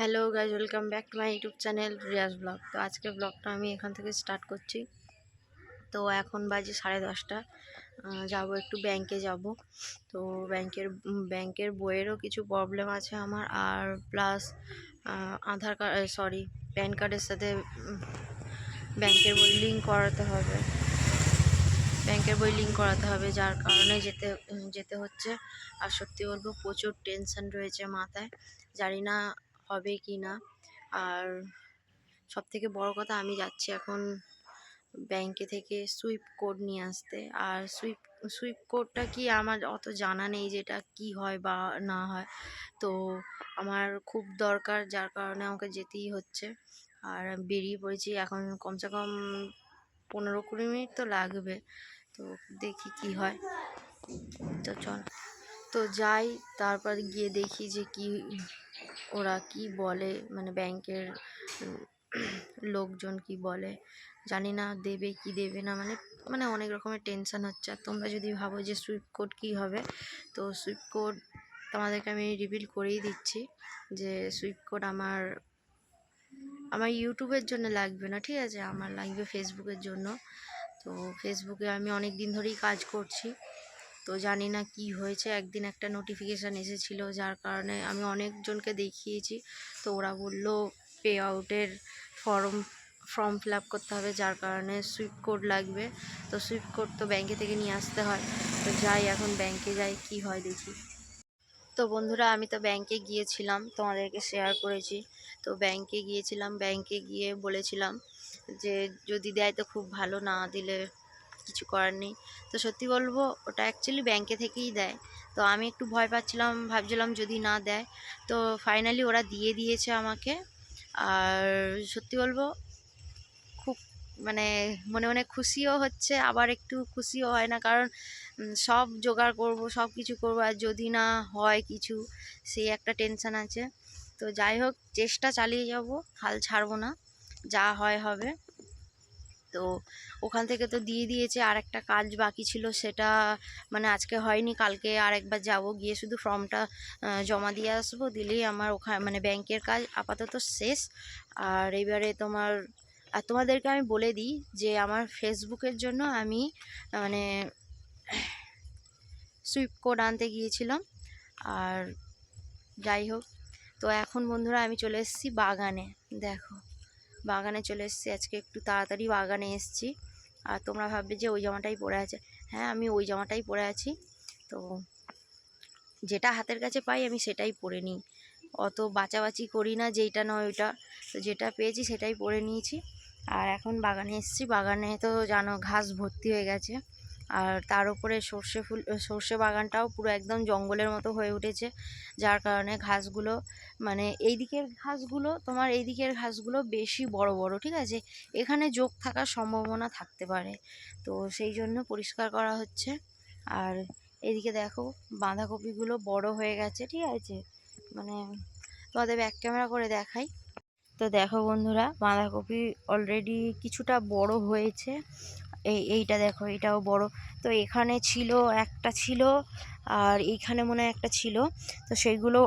Hello guys welcome back to my YouTube channel Riyaz vlog. তো আজকের ব্লগটা আমি এখান থেকে স্টার্ট করছি। তো এখন বাজে সাড়ে দশটা। যাব একটু ব্যাংকে যাব। তো ব্যাংকের ব্যাংকের বইয়েরও কিছু প্রবলেম আছে আমার। আর plus Aadhaar card sorry PAN কার্ডের সাথে ব্যাংকের বই লিঙ্ক করাতে হবে। ব্যাংকের বই লিঙ্ক করাতে হবে, যার কারণে যেতে যেতে হচ্ছে। আর সত্যি বলব, প্রচুর টেনশন রয়েছে মাথায়। জানি না হবে কি না? আর সব থেকে বড় কথা আমি যাচ্ছি এখন ব্যাংকে থেকে সুইপ কোড নিয়ে আসতে। আর সুইপ সুইপ কোডটা কি আমার অত জানা নেই যেটা কি হয় বা না হয়। তো আমার খুব দরকার, যার কারণে আমাকে যেতেই হচ্ছে। আর বেরিয়ে পড়েছি এখন কমসে কম পনেরো কুড়ি মিনিট তো লাগবে। তো দেখি কি হয়। তো চল। তো যাই, তারপর গিয়ে দেখি যে কি ওরা কি বলে? মানে ব্যাংকের লোকজন কি বলে? জানি না দেবে কি দেবে না? মানে মানে অনেক রকমের টেনশান হচ্ছে। আর তোমরা যদি ভাবো যে সুইপ কোড কী হবে, তো সুইপ কোড তোমাদেরকে আমি রিভিল করেই দিচ্ছি যে সুইপ কোড আমার আমার ইউটিউবের জন্য লাগবে না, ঠিক আছে? আমার লাগবে ফেসবুকের জন্য। তো ফেসবুকে আমি অনেক দিন ধরেই কাজ করছি। তো জানি না কি হয়েছে। একদিন একটা নোটিফিকেশান এসেছিল, যার কারণে আমি অনেকজনকে দেখিয়েছি। তো ওরা বলল পে আউটের ফর্ম ফর্ম ফিল আপ করতে হবে, যার কারণে সুইপ কোড লাগবে। তো সুইপ কোড তো ব্যাংকে থেকে নিয়ে আসতে হয়। তো যাই, এখন ব্যাংকে যাই, কি হয় দেখি। তো বন্ধুরা, আমি তো ব্যাংকে গিয়েছিলাম, তোমাদেরকে শেয়ার করেছি। তো ব্যাংকে গিয়েছিলাম ব্যাংকে গিয়ে বলেছিলাম যে, যদি দেয় তো খুব ভালো, না দিলে কিছু করার নেই। তো সত্যি বলব, ওটা অ্যাকচুয়ালি ব্যাংকে থেকেই দেয়। তো আমি একটু ভয় পাচ্ছিলাম, ভাবছিলাম যদি না দেয়, তো ফাইনালি ওরা দিয়ে দিয়েছে আমাকে। আর সত্যি বলব, খুব মানে মনে মনে খুশিও হচ্ছে, আবার একটু খুশিও হয় না। কারণ সব জোগাড় করব, সব কিছু করব, আর যদি না হয় কিছু, সেই একটা টেনশান আছে। তো যাই হোক, চেষ্টা চালিয়ে যাব, হাল ছাড়বো না, যা হয় হবে। তো ওখান থেকে তো দিয়ে দিয়েছে, আর একটা কাজ বাকি ছিল সেটা মানে আজকে হয়নি, কালকে আর একবার যাব, গিয়ে শুধু ফর্মটা জমা দিয়ে আসব, দিলেই আমার ওখানে মানে ব্যাংকের কাজ আপাতত শেষ। আর এবারে তোমার, আর তোমাদেরকে আমি বলে দিই যে আমার ফেসবুকের জন্য আমি মানে সুইপ কোড আনতে গিয়েছিলাম, আর যাই হোক, তো এখন বন্ধুরা আমি চলে এসেছি বাগানে, দেখো। বাগানে চলে এসেছি। আজকে একটু তাড়াতাড়ি বাগানে এসেছি। আর তোমরা ভাববে যে, ওই জামাটাই পরে আছে। হ্যাঁ আমি ওই জামাটাই পরে আছি। তো যেটা হাতের কাছে পাই, আমি সেটাই পরে নিই। অত বাঁচাবাচি করি না, যেইটা নয় ওইটা। তো যেটা পেয়েছি, সেটাই পরে নিয়েছি। আর এখন বাগানে এসেছি। বাগানে তো জানো, ঘাস ভর্তি হয়ে গেছে। আর তার উপরে সর্ষে ফুল সর্ষে বাগানটাও পুরো একদম জঙ্গলের মতো হয়ে উঠেছে। যার কারণে ঘাসগুলো মানে এই দিকের ঘাসগুলো, তোমার এই দিকের ঘাসগুলো বেশি বড় বড়, ঠিক আছে? এখানে যোগ থাকার সম্ভাবনা থাকতে পারে। তো সেই জন্য পরিষ্কার করা হচ্ছে। আর এদিকে দেখো, বাঁধাকপিগুলো বড় হয়ে গেছে, ঠিক আছে? মানে তোমাদের ব্যাক ক্যামেরা করে দেখাই। তো দেখো বন্ধুরা, বাঁধাকপি অলরেডি কিছুটা বড় হয়েছে। এই, এইটা দেখো, এটাও বড়। তো এখানে ছিল, একটা ছিল, আর এইখানে মনে একটা ছিল। তো সেইগুলো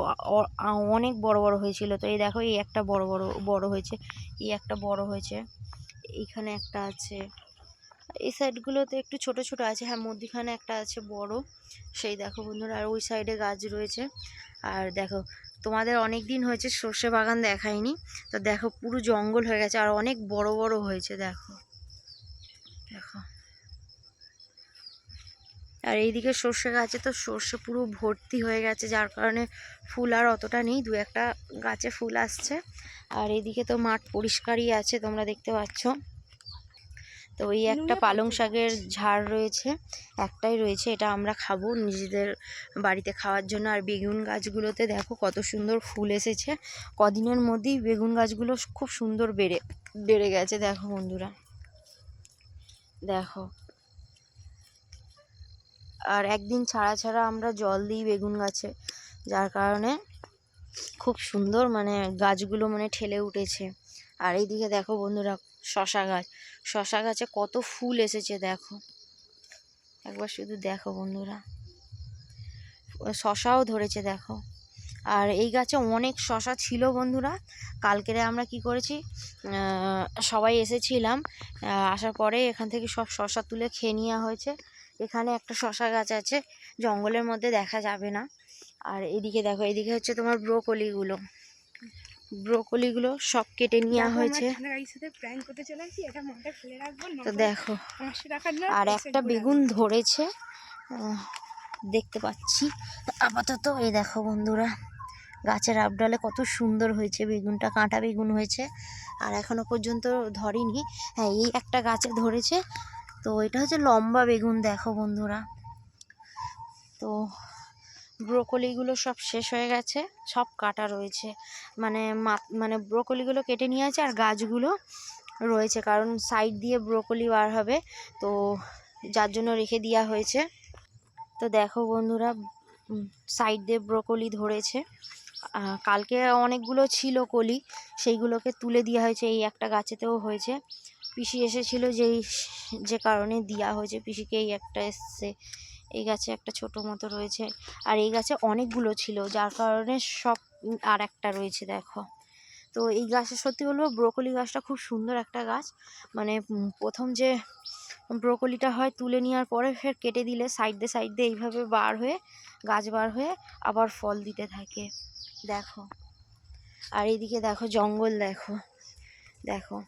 অনেক বড় বড় হয়েছিল। তো এই দেখো, এই একটা বড় বড় বড় হয়েছে, এই একটা বড় হয়েছে, এইখানে একটা আছে। এই সাইডগুলোতে একটু ছোট ছোট আছে হ্যাঁ মধ্যিখানে একটা আছে বড়। সেই দেখো বন্ধুরা, আর ওই সাইডে গাছ রয়েছে। আর দেখো, তোমাদের অনেক দিন হয়েছে সর্ষে বাগান দেখায়নি তো দেখো, পুরো জঙ্গল হয়ে গেছে, আর অনেক বড় বড় হয়েছে, দেখো। দেখো। আর এইদিকে সর্ষে গাছে তো সর্ষে পুরো ভর্তি হয়ে গেছে যার কারণে ফুল আর অতটা নেই দু একটা গাছে ফুল আসছে। আর এইদিকে তো মাঠ পরিষ্কারই আছে তোমরা দেখতে পাচ্ছ। তো ওই একটা পালং শাকের ঝাড় রয়েছে একটাই রয়েছে এটা আমরা খাব নিজেদের বাড়িতে খাওয়ার জন্য। আর বেগুন গাছগুলোতে দেখো কত সুন্দর ফুল এসেছে কদিনের মধ্যেই বেগুন গাছগুলো খুব সুন্দর বেড়ে বেড়ে গেছে দেখো বন্ধুরা। দেখো। আর একদিন ছাড়া ছাড়া আমরা জল দিই বেগুন গাছে, যার কারণে খুব সুন্দর মানে গাছগুলো মানে ঠেলে উঠেছে। আর এইদিকে দেখো বন্ধুরা, শশা গাছ। শশা গাছে কত ফুল এসেছে দেখো। একবার শুধু দেখো বন্ধুরা। শশাও ধরেছে দেখো। আর এই গাছে অনেক শশা ছিল বন্ধুরা। কালকেরে আমরা কি করেছি? সবাই এসেছিলাম। আসার পরে এখান থেকে সব শশা তুলে খেয়ে নেওয়া হয়েছে। এখানে একটা শশা গাছ আছে জঙ্গলের মধ্যে দেখা যাবে না। আর এদিকে দেখো এদিকে হচ্ছে তোমার ব্রোকলিগুলো। ব্রোকলিগুলো সব কেটে নেওয়া হয়েছে। তো দেখো আর একটা বেগুন ধরেছে। দেখতে পাচ্ছি। আপাতত এই দেখো বন্ধুরা। গাছের আপডালে কত সুন্দর হয়েছে, বেগুনটা, কাঁটা বেগুন হয়েছে, আর এখনও পর্যন্ত ধরেনি। হ্যাঁ এই একটা গাছে ধরেছে, তো এটা হচ্ছে লম্বা বেগুন, দেখো বন্ধুরা। তো ব্রোকলিগুলো সব শেষ হয়ে গেছে, সব কাটা রয়েছে। মানে মানে ব্রোকলিগুলো কেটে নিয়ে আছে আর গাছগুলো রয়েছে, কারণ সাইড দিয়ে ব্রোকলি বার হবে, তো যার জন্য রেখে দেওয়া হয়েছে। তো দেখো বন্ধুরা সাইড দিয়ে ব্রোকলি ধরেছে। কালকে অনেকগুলো ছিল কলি, সেইগুলোকে তুলে দেওয়া হয়েছে, এই একটা গাছেতেও হয়েছে। পিসি এসেছিল যেই যে কারণে দেওয়া হয়েছে, পিসিকে এই একটা এসছে। এই গাছে একটা ছোট মতো রয়েছে। আর এই গাছে অনেকগুলো ছিল, যার কারণে সব আর একটা রয়েছে, দেখো। তো এই গাছে সত্যি বলব, ব্রোকলি গাছটা খুব সুন্দর একটা গাছ। মানে প্রথম যে ব্রোকলিটা হয় তুলে নেওয়ার পরে ফের কেটে দিলে, সাইড দিয়ে সাইড দিয়ে এইভাবে বার হয়ে, গাছ বার হয়ে আবার ফল দিতে থাকে। দেখো। আর এইদিকে দেখো, জঙ্গল দেখো। দেখো।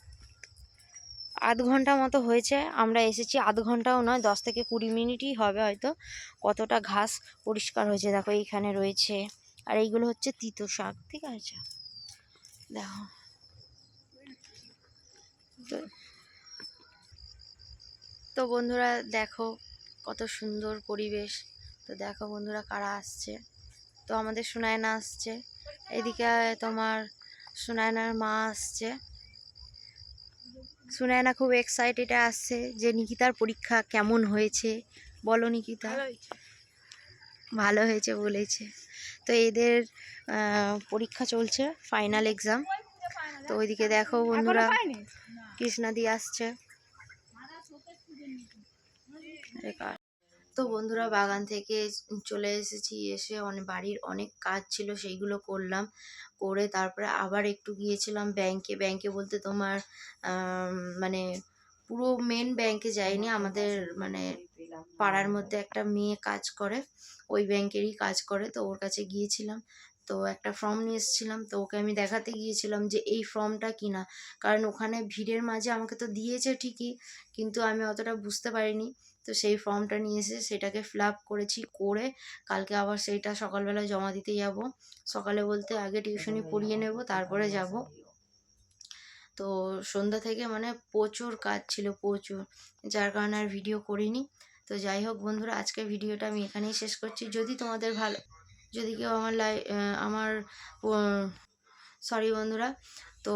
আধ ঘণ্টা মতো হয়েছে, আমরা এসেছি আধ ঘন্টাও নয়, দশ থেকে কুড়ি মিনিটই হবে হয়তো। কতটা ঘাস পরিষ্কার হয়েছে, দেখো এইখানে রয়েছে। আর এইগুলো হচ্ছে তিতো শাক, ঠিক আছে? দেখো। তো তো বন্ধুরা, দেখো কত সুন্দর পরিবেশ। তো দেখো বন্ধুরা কারা আসছে। তো আমাদের সুনায়না আসছে। এদিকে তোমার সুনায়নার মা আসছে। সুনায়না খুব এক্সাইটেড আসছে যে নিকিতার পরীক্ষা কেমন হয়েছে? বলো নিকিতা। ভালো হয়েছে। বলেছে। তো এদের পরীক্ষা চলছে ফাইনাল এক্সাম তো ওইদিকে দেখো বন্ধুরা কৃষ্ণাদি আসছে। তো বন্ধুরা বাগান থেকে চলে এসেছি। এসে অনেক বাড়ির অনেক কাজ ছিল সেইগুলো করলাম। করে তারপরে আবার একটু গিয়েছিলাম ব্যাংকে ব্যাংকে বলতে তোমার মানে পুরো মেন ব্যাংকে যাইনি। আমাদের মানে পাড়ার মধ্যে একটা মেয়ে কাজ করে ওই ব্যাংকেরই কাজ করে। তো ওর কাছে গিয়েছিলাম। তো একটা ফর্ম নিয়ে এসেছিলাম। তো ওকে আমি দেখাতে গিয়েছিলাম যে এই ফর্মটা কিনা। কারণ ওখানে ভিড়ের মাঝে আমাকে তো দিয়েছে ঠিকই কিন্তু আমি অতটা বুঝতে পারিনি। তো সেই ফর্মটা নিয়ে এসে সেটাকে ফিল আপ করেছি করে কালকে আবার সেইটা সকালবেলা জমা দিতে যাব। সকালে বলতে আগে টিউশনি পড়িয়ে নেব তারপরে যাব। তো সন্ধ্যা থেকে মানে প্রচুর কাজ ছিল প্রচুর। যার কারণে আর ভিডিও করিনি। তো যাই হোক বন্ধুরা আজকে ভিডিওটা আমি এখানেই শেষ করছি। যদি তোমাদের ভালো যদি কেউ আমার লাই আমার সরি বন্ধুরা তো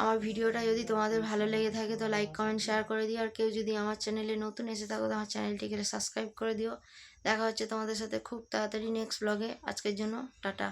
আমার ভিডিওটা যদি তোমাদের ভালো লেগে থাকে তো লাইক কমেন্ট শেয়ার করে দিও। আর কেউ যদি আমার চ্যানেলে নতুন এসে থাকো তো আমার চ্যানেলটিকে সাবস্ক্রাইব করে দিও। দেখা হচ্ছে তোমাদের সাথে খুব তাড়াতাড়ি নেক্সট ব্লগে আজকের জন্য টাটা।